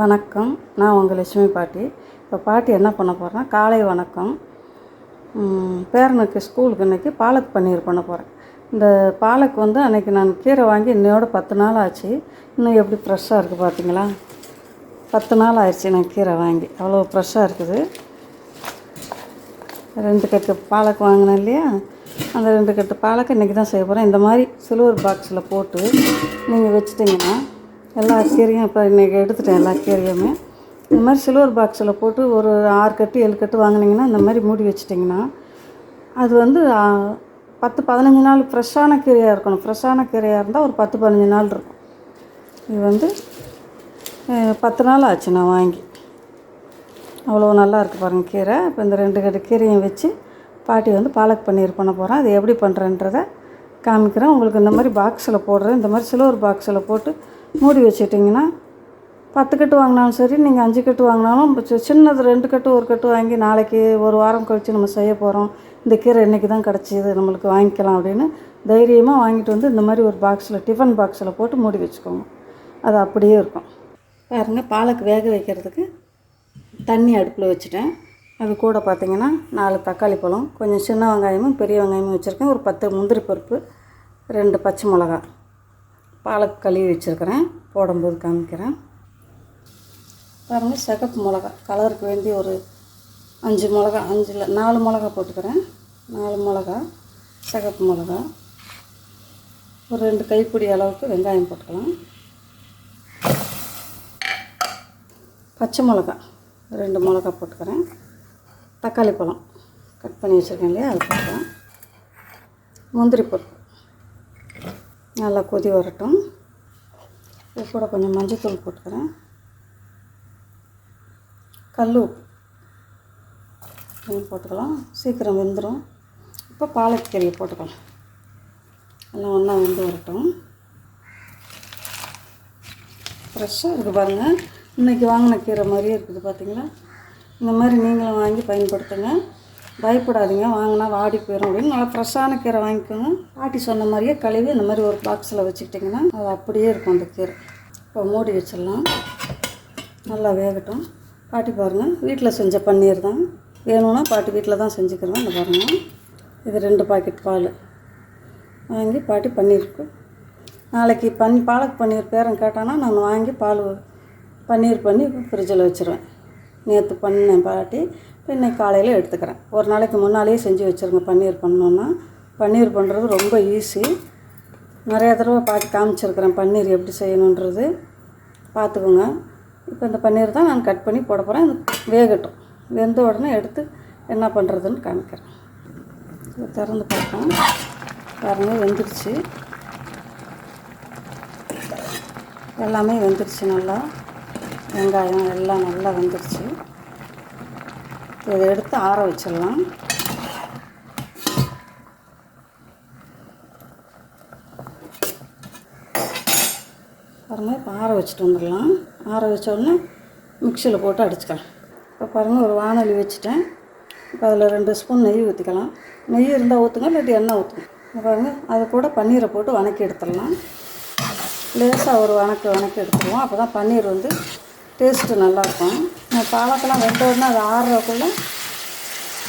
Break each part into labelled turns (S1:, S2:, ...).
S1: வணக்கம். நான் உங்கள் லட்சுமி பாட்டி. இப்போ பாட்டி என்ன பண்ண போகிறேன்னா காலை வணக்கம். பேரனுக்கு ஸ்கூலுக்கு இன்றைக்கி பாலக் பன்னீர் பண்ண போகிறேன் இந்த பாலக் வந்து அன்றைக்கி நான் கீரை வாங்கி இன்னையோட பத்து நாள் ஆச்சு. இன்னும் எப்படி ஃப்ரெஷ்ஷாக இருக்குது பார்த்தீங்களா பத்து நாள் ஆயிடுச்சு நான் கீரை வாங்கி. அவ்வளோ ஃப்ரெஷ்ஷாக இருக்குது. ரெண்டு கட்டு பாலக் வாங்கினேன் இல்லையா? அந்த ரெண்டு கட்டு பாலக்கு இன்றைக்கி தான் செய்ய போகிறேன் இந்த மாதிரி சில்வர் பாக்ஸில் போட்டு நீங்கள் வச்சிட்டிங்கன்னா எல்லா கீரையும் இப்போ இன்றைக்கி எடுத்துட்டேன் எல்லா கீரையுமே. இந்த மாதிரி சில்வர் பாக்ஸில் போட்டு ஒரு ஆறு கட்டு ஏழு கட்டு வாங்கினீங்கன்னா இந்த மாதிரி மூடி வச்சிட்டிங்கன்னா அது வந்து பத்து பதினஞ்சு நாள் ஃப்ரெஷ்ஷான கீரையாக இருக்கணும். ஃப்ரெஷ்ஷான கீரையாக இருந்தால் ஒரு பத்து பதினஞ்சு நாள் இருக்கும். இது வந்து பத்து நாள் ஆச்சு நான் வாங்கி. அவ்வளோ நல்லா இருக்குது பாருங்கள் கீரை. இப்போ இந்த ரெண்டு கட்டு கீரையும் வச்சு பாட்டி வந்து பாலக் பன்னீர் பண்ண போகிறேன் அது எப்படி பண்ணுறேன்றதை காமிக்கிறேன். உங்களுக்கு இந்த மாதிரி பாக்ஸில் போடுறேன். இந்த மாதிரி சில்வர் பாக்ஸில் போட்டு மூடி வச்சுட்டிங்கன்னா பத்து கட்டு வாங்கினாலும் சரி நீங்கள் அஞ்சு கட்டு வாங்கினாலும் சின்னது ரெண்டு கட்டு ஒரு கட்டு வாங்கி நாளைக்கு ஒரு வாரம் கழித்து நம்ம செய்ய போகிறோம் இந்த கீரை இன்றைக்கி தான் கிடச்சிது நம்மளுக்கு வாங்கிக்கலாம் அப்படின்னு தைரியமாக வாங்கிட்டு வந்து இந்த மாதிரி ஒரு பாக்ஸில் டிஃபன் பாக்ஸில் போட்டு மூடி வச்சுக்கோங்க. அது அப்படியே இருக்கும். பாருங்கள் பாலுக்கு வேக வைக்கிறதுக்கு தண்ணி அடுப்பில் வச்சுட்டேன். அது கூட பார்த்திங்கன்னா நாலு தக்காளி பழம் கொஞ்சம் சின்ன வெங்காயமும் பெரிய வெங்காயமும் வச்சுருக்கேன். ஒரு பத்து முந்திரி பருப்பு ரெண்டு பச்சை மிளகா பாலக் கழுவி வச்சுருக்கிறேன். போடும்போது காமிக்கிறேன். பாருங்கள் சிகப்பு மிளகா. கலருக்கு வேண்டி ஒரு அஞ்சு மிளகா அஞ்சில் நாலு மிளகா போட்டுக்கிறேன். நாலு மிளகா சிகப்பு மிளகா. ஒரு ரெண்டு கைப்பிடி அளவுக்கு வெங்காயம் போட்டுக்கலாம். பச்சை மிளகா ரெண்டு மிளகா போட்டுக்கிறேன். தக்காளி பழம் கட் பண்ணி வச்சுருக்கேன் இல்லையா அது போட்டுக்கலாம். முந்திரி பருப்பு. நல்லா கொதி வரட்டும். இது கூட கொஞ்சம் மஞ்சள்தூள் போட்டுக்கிறேன். கல் உப்பு. போட்டுக்கலாம். சீக்கிரம் வெந்துடும் இப்போ பாலக்கீரையை போட்டுக்கலாம். எல்லாம் ஒன்றா வெந்து வரட்டும். ஃப்ரெஷ்ஷாக இருக்குது பாருங்கள் இன்றைக்கி வாங்கின கீரை மாதிரியே இருக்குது பார்த்தீங்களா இந்த மாதிரி நீங்களும் வாங்கி பயன்படுத்துங்க. பயப்படாதீங்க வாங்கினா வாடி போயிடும் அப்படின்னு. நல்லா ஃப்ரெஷ்ஷான கீரை வாங்கிக்கோங்க. பாட்டி சொன்ன மாதிரியே கழுவி இந்த மாதிரி ஒரு பாக்ஸில் வச்சுக்கிட்டிங்கன்னா அது அப்படியே இருக்கும் அந்த கீரை. இப்போ மூடி வச்சிடலாம். நல்லா வேகட்டும். பாட்டி பாருங்கள் வீட்டில் செஞ்ச பன்னீர் தான். வேணும்னா பாட்டி வீட்டில் தான் செஞ்சுக்கிறேன் இந்த பாருங்கள் இது ரெண்டு பாக்கெட் பால். வாங்கி பாட்டி பன்னீருக்கு நாளைக்கு பன் பாலக் பன்னீர் பேரன் கேட்டானா நான் வாங்கி பால் பன்னீர் பண்ணி ஃப்ரிட்ஜில் வச்சுருவேன். நேற்று பண்ணேன் பாட்டி. இப்போ இன்னைக்கு காலையில் எடுத்துக்கிறேன். ஒரு நாளைக்கு முன்னாலேயே செஞ்சு வச்சுருங்க. பன்னீர் பண்ணோன்னா பன்னீர் பண்ணுறது ரொம்ப ஈஸி நிறையா தடவை பார்த்து காமிச்சிருக்கிறேன் பன்னீர் எப்படி செய்யணுன்றது பார்த்துக்கோங்க இப்போ இந்த பன்னீர் தான் நான் கட் பண்ணி போட போகிறேன் வேகட்டும். வெந்த உடனே எடுத்து என்ன பண்ணுறதுன்னு காமிக்கிறேன். இதை திறந்து பார்ப்போம். பாருங்கள் வெந்துருச்சு. எல்லாமே வெந்துருச்சு நல்லா. வெங்காயம் எல்லாம் நல்லா வெந்துருச்சு. இதை எடுத்து ஆற வச்சிடலாம். பாருங்கள் இப்போ ஆற வச்சுட்டு வந்துடலாம். ஆற வச்ச உடனே மிக்சியில் போட்டு அடிச்சுக்கலாம். இப்போ பாருங்கள் ஒரு வானொலி வச்சுட்டேன். இப்போ அதில் ரெண்டு ஸ்பூன் நெய் ஊற்றிக்கலாம் நெய் இருந்தால் ஊற்றுங்க இல்லாட்டி எண்ணெய் ஊற்றுங்க இப்போ பாருங்கள் அது கூட பன்னீரை போட்டு வணக்கி எடுத்துடலாம். லேசாக ஒரு வணக்கு வணக்கி எடுத்துருவோம். அப்போ தான் பன்னீர் வந்து டேஸ்ட்டு நல்லாயிருக்கும். இந்த பாலக்கெல்லாம் வெந்த உடனே அது ஆறுறதுக்குள்ளே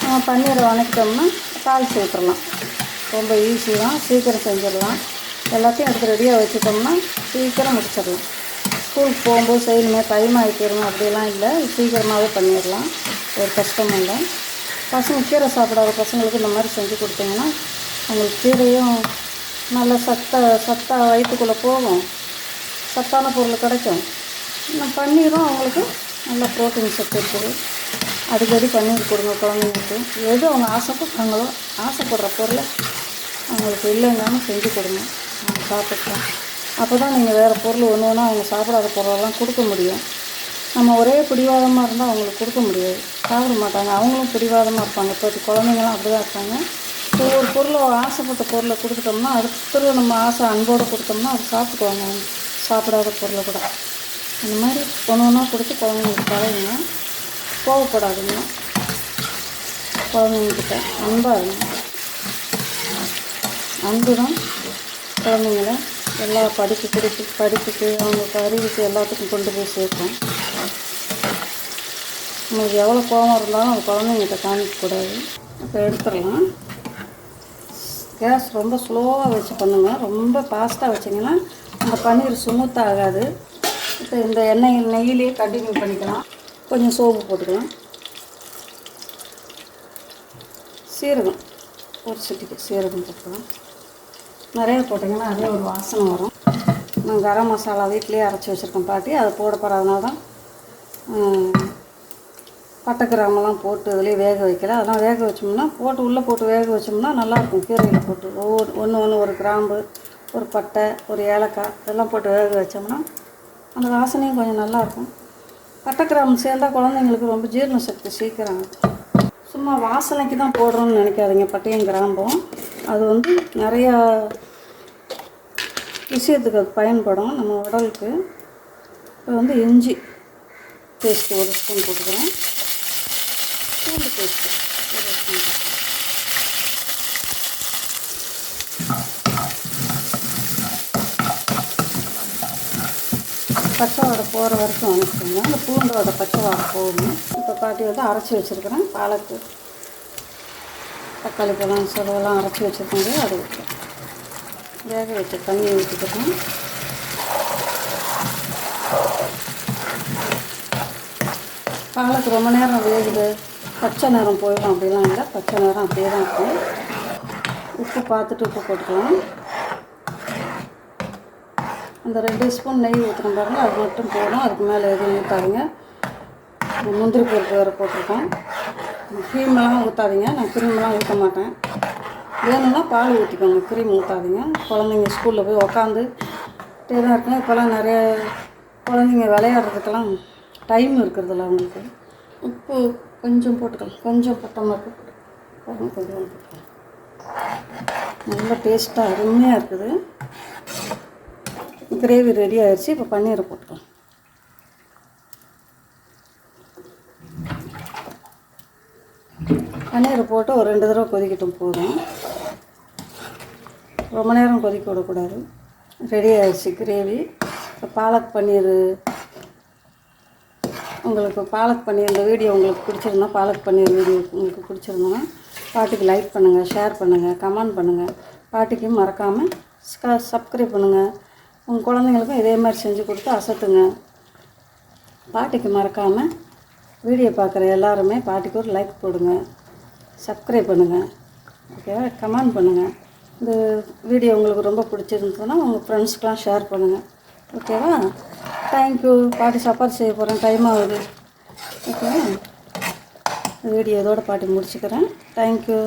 S1: நம்ம பன்னீரை வணக்கிட்டோம்னா தாளித்து விட்டுறலாம் ரொம்ப ஈஸி தான். சீக்கிரம் செஞ்சிடலாம். எல்லாத்தையும் எடுத்து ரெடியாக வச்சுட்டோம்னா சீக்கிரம் முடிச்சிடலாம். ஸ்கூலுக்கு போகும்போது செய்யணுமே டைம் ஆகிக்கிறோம் அப்படிலாம் இல்லை. சீக்கிரமாகவே பண்ணிடலாம். ஒரு கஷ்டமும் இல்லை. பசங்க கீரை சாப்பிடாத பசங்களுக்கு இந்த மாதிரி செஞ்சு கொடுத்தீங்கன்னா அவங்களுக்கு கீரையும் நல்ல சத்த சத்தாக வயிற்றுக்குள்ளே போகும். சத்தான பொருள் கிடைக்கும். இன்னும் பன்னீரும் அவங்களுக்கு நல்ல ப்ரோட்டீன் சத்து இருக்குது. அடிக்கடி பன்னீர் கொடுங்க குழந்தைங்களுக்கு. எது அவங்க ஆசைப்படுறாங்களோ ஆசைப்படுற பொருளை அவங்களுக்கு இல்லைங்காமல் செஞ்சு கொடுங்க. அவங்க சாப்பிட்டோம் அப்போ தான் நீங்கள் வேறு பொருள் ஒன்று ஒன்றா அவங்க சாப்பிடாத பொருளெல்லாம் கொடுக்க முடியும். நம்ம ஒரே பிடிவாதமாக இருந்தால் அவங்களுக்கு கொடுக்க முடியாது. சாப்பிட மாட்டாங்க. அவங்களும் பிடிவாதமாக இருப்பாங்க. இப்போ குழந்தைங்களாம் அப்படி தான் இருப்பாங்க ஒவ்வொரு பொருளை ஆசைப்பட்ட பொருளை கொடுத்துட்டோம்னா அடுத்த நம்ம ஆசை அன்போடு கொடுத்தோம்னா அது சாப்பிடுவாங்க அவங்க. சாப்பிடாத பொருளை கூட. இந்த மாதிரி ஒன்று ஒன்றா கொடுத்து குழந்தைங்களுக்கு பழகுங்க கோவப்படாதுங்க. குழந்தைங்கக்கிட்ட அன்பாக இருங்க. அன்பு தான் குழந்தைங்கள எல்லா படிப்பு படிப்பு படிப்புக்கு அவங்களுக்கு அறிவுக்கு எல்லாத்துக்கும் கொண்டு போய் சேர்க்கும். நம்மளுக்கு எவ்வளோ கோவம் இருந்தாலும் அந்த குழந்தைங்கிட்ட காமிக்கக்கூடாது இப்போ எடுத்துடலாம். கேஸ் ரொம்ப ஸ்லோவாக வச்சு பண்ணுங்க. ரொம்ப ஃபாஸ்ட்டாக வச்சிங்கன்னா அந்த பன்னீர் சுமூத்தாக ஆகாது இந்த எண்ணெய் நெய்யிலேயே கண்டினியூ பண்ணிக்கலாம். கொஞ்சம் சோப்பு போட்டுக்கலாம். சீரகம் ஒரு சிட்டிக்கு சீரகம் போட்டுக்கலாம். நிறைய போட்டிங்கன்னா அதே ஒரு வாசனை வரும். நான் கரம் மசாலா வீட்லேயே அரைச்சி வச்சுருக்கேன் பாட்டி. அதை போட போகிறதுனால தான் பட்டை கிராமெல்லாம் போட்டு அதுலேயே வேக வைக்கல. அதெல்லாம் வேக வச்சோம்னா போட்டு உள்ளே போட்டு வேக வச்சோம்னா நல்லாயிருக்கும். கீரையில் போட்டு. ஒவ்வொரு ஒன்று ஒன்று ஒரு கிராம்பு ஒரு பட்டை ஒரு ஏலக்காய் இதெல்லாம் போட்டு வேக வச்சோம்னா அந்த வாசனையும் கொஞ்சம் நல்லாயிருக்கும். பட்டை கிராம்பு சேர்ந்தா குழந்தைங்களுக்கு ரொம்ப ஜீரண சக்தி சீக்கிரம். சும்மா வாசனைக்கு தான் போடுறோம்னு நினைக்காதீங்க பட்டையும் கிராம்பும். அது வந்து நிறையா விஷயத்துக்கு அது பயன்படும் நம்ம உடலுக்கு. இப்போ வந்து இஞ்சி பேஸ்ட்டு ஒரு ஸ்பூன் போட்டுக்கிறோம் பூண்டு பேஸ்ட்டு ஒரு ஸ்பூன் பச்சை வாடை போகிற வரைக்கும் வணக்கிக்கோங்க அந்த பூண்டோட பச்சை வாடை போகணும் இப்போ பாட்டி வந்து அரைச்சி வச்சுருக்கிறேன். பாலக்கு தக்காளி பழம் செலவெல்லாம் அரைச்சி வச்சுருக்கோங்க அதை ஊற்றுறேன் வேக வச்சு தண்ணி ஊற்றிக்கிறேன் பாலக்கு ரொம்ப நேரம் வேகுது. பச்சை நேரம் போயிடும் அப்படிலாம் இல்லை. பச்சை நேரம் அப்படியே தான் இருக்கும். உப்பு பார்த்துட்டு உப்பு போட்டுக்கலாம். அந்த ரெண்டு ஸ்பூன் நெய் ஊற்றுறோம் பாருங்க அது மட்டும் போதும். அதுக்கு மேலே எதுவும் ஊற்றாதீங்க முந்திரி பருப்பு வேறு போட்டிருக்கோம். க்ரீமெல்லாம் ஊற்றாதீங்க நான் க்ரீமெல்லாம் ஊற்ற மாட்டேன். வேணும்னா பால் ஊற்றிக்கோங்க க்ரீம் ஊற்றாதீங்க குழந்தைங்க ஸ்கூலில் போய் உக்காந்து தான் இருக்குங்க. இப்போல்லாம் நிறைய குழந்தைங்க விளையாடுறதுக்கெல்லாம் டைம் இருக்கிறதில்ல அவங்களுக்கு. உப்பு கொஞ்சம் போட்டுக்கலாம். கொஞ்சம் பட்டமாக இருக்குது கொஞ்சம் போட்டுக்கலாம். நல்ல டேஸ்ட்டாக அருமையாக இருக்குது. கிரேவி ரெடி ஆயிடுச்சு இப்போ பன்னீரை போட்டுக்கலாம். பன்னீரை போட்டு ஒரு ரெண்டு தடவை கொதிக்கட்டும் போதும். ரொம்ப நேரம் கொதிக்க விடக்கூடாது. ரெடி ஆயிடுச்சு கிரேவி இப்போ பாலக் பன்னீர் உங்களுக்கு பாலக் பன்னீர் இந்த வீடியோ உங்களுக்கு பிடிச்சிருந்தா பாலக் பன்னீர் வீடியோ உங்களுக்கு பிடிச்சிருந்தோன்னா பாட்டிக்கு லைக் பண்ணுங்கள் ஷேர் பண்ணுங்கள் கமெண்ட் பண்ணுங்கள் பாட்டிக்கு மறக்காமல் சப்ஸ்கிரைப் பண்ணுங்கள் உங்கள் குழந்தைங்களுக்கும் இதே மாதிரி செஞ்சு கொடுத்து அசத்துங்க. பாட்டிக்கு மறக்காமல் வீடியோ பார்க்குற எல்லாருமே பாட்டிக்கு ஒரு லைக் போடுங்க. சப்ஸ்கிரைப் பண்ணுங்கள் ஓகேவா கமெண்ட் பண்ணுங்கள் இந்த வீடியோ உங்களுக்கு ரொம்ப பிடிச்சிருந்ததுன்னா உங்கள் ஃப்ரெண்ட்ஸ்க்கெலாம் ஷேர் பண்ணுங்கள் ஓகேவா தேங்க்யூ பாட்டி சப்பாத்தி செய்ய போகிறேன் டைம் ஆகுது. ஓகேவா வீடியோ இதோட பாட்டி முடிச்சுக்கிறேன். தேங்க்யூ